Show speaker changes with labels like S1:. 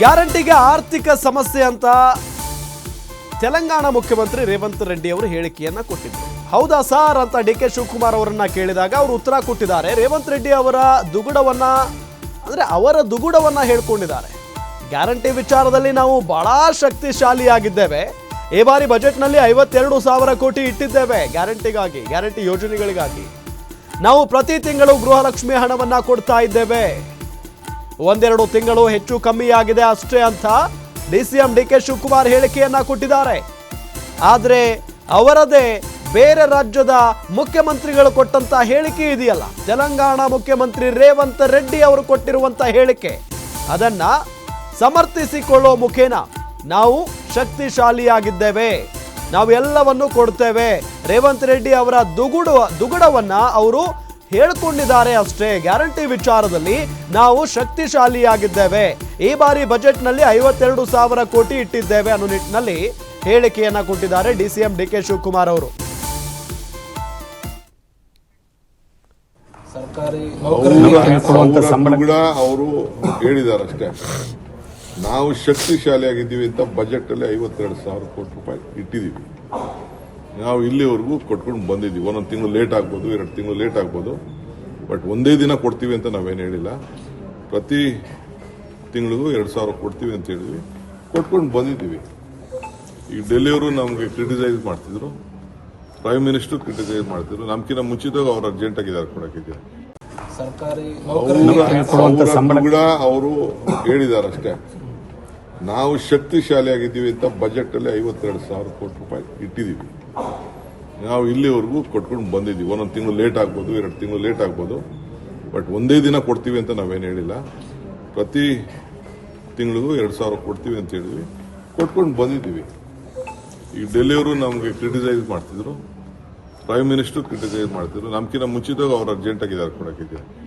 S1: ಗ್ಯಾರಂಟಿಗೆ ಆರ್ಥಿಕ ಸಮಸ್ಯೆ ಅಂತ ತೆಲಂಗಾಣ ಮುಖ್ಯಮಂತ್ರಿ ರೇವಂತ್ ರೆಡ್ಡಿ ಅವರು ಹೇಳಿಕೆಯನ್ನ ಕೊಟ್ಟಿದ್ದರು. ಹೌದಾ ಸರ್ ಅಂತ ಡಿ ಕೆ ಶಿವಕುಮಾರ್ ಅವರನ್ನ ಕೇಳಿದಾಗ ಅವರು ಉತ್ತರ ಕೊಟ್ಟಿದ್ದಾರೆ. ರೇವಂತ್ ರೆಡ್ಡಿ ಅವರ ದುಗುಡವನ್ನ, ಅಂದ್ರೆ ಅವರ ದುಗುಡವನ್ನ ಹೇಳ್ಕೊಂಡಿದ್ದಾರೆ. ಗ್ಯಾರಂಟಿ ವಿಚಾರದಲ್ಲಿ ನಾವು ಬಹಳ ಶಕ್ತಿಶಾಲಿಯಾಗಿದ್ದೇವೆ. ಈ ಬಾರಿ ಬಜೆಟ್ನಲ್ಲಿ ಐವತ್ತೆರಡು ಸಾವಿರ ಕೋಟಿ ಇಟ್ಟಿದ್ದೇವೆ ಗ್ಯಾರಂಟಿಗಾಗಿ, ಗ್ಯಾರಂಟಿ ಯೋಜನೆಗಳಿಗಾಗಿ. ನಾವು ಪ್ರತಿ ತಿಂಗಳು ಗೃಹಲಕ್ಷ್ಮಿ ಹಣವನ್ನ ಕೊಡ್ತಾ ಇದ್ದೇವೆ. ಒಂದೆರಡು ತಿಂಗಳು ಹೆಚ್ಚು ಕಮ್ಮಿಯಾಗಿದೆ ಅಷ್ಟೇ ಅಂತ D C D K Shivakumar ಹೇಳಿಕೆಯನ್ನ ಕೊಟ್ಟಿದ್ದಾರೆ. ಆದರೆ ಅವರದೇ ಬೇರೆ ರಾಜ್ಯದ ಮುಖ್ಯಮಂತ್ರಿಗಳು ಕೊಟ್ಟಂತ ಹೇಳಿಕೆ ಇದೆಯಲ್ಲ? ತೆಲಂಗಾಣ ಮುಖ್ಯಮಂತ್ರಿ ರೇವಂತ್ ರೆಡ್ಡಿ ಅವರು ಕೊಟ್ಟಿರುವಂತ ಹೇಳಿಕೆ. ಅದನ್ನ ಸಮರ್ಥಿಸಿಕೊಳ್ಳೋ ಮುಖೇನ ನಾವು ಶಕ್ತಿಶಾಲಿಯಾಗಿದ್ದೇವೆ. ನಾವು ಎಲ್ಲವನ್ನು ಕೊಡ್ತೇವೆ. ರೇವಂತ್ ರೆಡ್ಡಿ ಅವರ ದುಗುಡ, ದುಗುಡವನ್ನ ಅವರು ಹೇಳ್ಕೊಂಡಿದ್ದಾರೆ ಅಷ್ಟೇ. ಗ್ಯಾರಂಟಿ ವಿಚಾರದಲ್ಲಿ ನಾವು ಶಕ್ತಿಶಾಲಿಯಾಗಿದ್ದೇವೆ. ಈ ಬಾರಿ ಬಜೆಟ್ನಲ್ಲಿ ಐವತ್ತೆರಡು ಸಾವಿರ ಕೋಟಿ ಇಟ್ಟಿದ್ದೇವೆ ಅನ್ನೋ ನಿಟ್ಟಿನಲ್ಲಿ ಹೇಳಿಕೆಯನ್ನ ಕೊಟ್ಟಿದ್ದಾರೆ D C M D K Shivakumar ಅವರು
S2: ಸರ್ಕಾರಿ
S3: ಅವ್ರ- ಹೇಳಿದ್ದಾರೆ ಅಷ್ಟೇ. ನಾವು ಶಕ್ತಿಶಾಲಿಯಾಗಿದ್ದೀವಿ ಅಂತ ಬಜೆಟ್ ಅಲ್ಲಿ ಐವತ್ತೆರಡು ಸಾವಿರ ಕೋಟಿ ರೂಪಾಯಿ ಇಟ್ಟಿದ್ದೀವಿ. ನಾವು ಇಲ್ಲಿವರೆಗೂ ಕೊಟ್ಕೊಂಡು ಬಂದಿದ್ದೀವಿ. ಒಂದೊಂದು ತಿಂಗಳು ಲೇಟ್ ಆಗ್ಬೋದು ಎರಡು ತಿಂಗಳು ಲೇಟ್ ಆಗ್ಬೋದು. ಬಟ್ ಒಂದೇ ದಿನ ಕೊಡ್ತೀವಿ ಅಂತ ನಾವೇನು ಹೇಳಿಲ್ಲ. ಪ್ರತಿ ತಿಂಗಳಿಗೂ ಎರಡು ಸಾವಿರ ಕೊಡ್ತೀವಿ ಅಂತ ಹೇಳಿದ್ವಿ. ಕೊಟ್ಕೊಂಡು ಬಂದಿದ್ದೀವಿ. ಈಗ ಡೆಲಿವರು ನಮಗೆ ಕ್ರಿಟಿಸೈಸ್ ಮಾಡ್ತಿದ್ರು. ಪ್ರೈಮ್ ಮಿನಿಸ್ಟರ್ ಕ್ರಿಟಿಸೈಸ್ ಮಾಡ್ತಿದ್ರು. ನಮ್ಕಿಂತ ಮುಂಚಿತವಾಗಿ ಅವ್ರು ಅರ್ಜೆಂಟ್ ಆಗಿದ್ದಾರೆ ಕೊಡಕ್ಕಿದ್ದಾರೆ ಕೂಡ ಅವರು ಹೇಳಿದ್ದಾರೆ ಅಷ್ಟೇ. ನಾವು ಶಕ್ತಿಶಾಲಿಯಾಗಿದ್ದೀವಿ ಅಂತ ಬಜೆಟ್ ಅಲ್ಲಿ ಐವತ್ತೆರಡು ಸಾವಿರ ಕೋಟಿ ರೂಪಾಯಿ ಇಟ್ಟಿದ್ದೀವಿ. ನಾವು ಇಲ್ಲಿವರೆಗೂ ಕೊಟ್ಕೊಂಡು ಬಂದಿದ್ದೀವಿ. ಒಂದೊಂದು ತಿಂಗಳು ಲೇಟ್ ಆಗ್ಬೋದು, ಎರಡು ತಿಂಗಳು ಲೇಟ್ ಆಗ್ಬೋದು. ಬಟ್ ಒಂದೇ ದಿನ ಕೊಡ್ತೀವಿ ಅಂತ ನಾವೇನು ಹೇಳಿಲ್ಲ. ಪ್ರತಿ ತಿಂಗಳಿಗೂ ಎರಡು ಸಾವಿರ ಕೊಡ್ತೀವಿ ಅಂತ ಹೇಳಿದ್ವಿ. ಕೊಟ್ಕೊಂಡು ಬಂದಿದ್ದೀವಿ. ಈ ಡೆಲಿವರು ನಮಗೆ ಕ್ರಿಟಿಸೈಸ್ ಮಾಡ್ತಿದ್ರು. ಪ್ರೈಮ್ ಮಿನಿಸ್ಟರ್ ಕ್ರಿಟಿಸೈಸ್ ಮಾಡ್ತಿದ್ರು. ನಮ್ಕಿಂತ ಮುಂಚಿತವಾಗಿ ಅವ್ರು ಅರ್ಜೆಂಟ್ ಆಗಿದ್ದಾರೆ ಕೊಡಕ್ಕಿದ್ದಾರೆ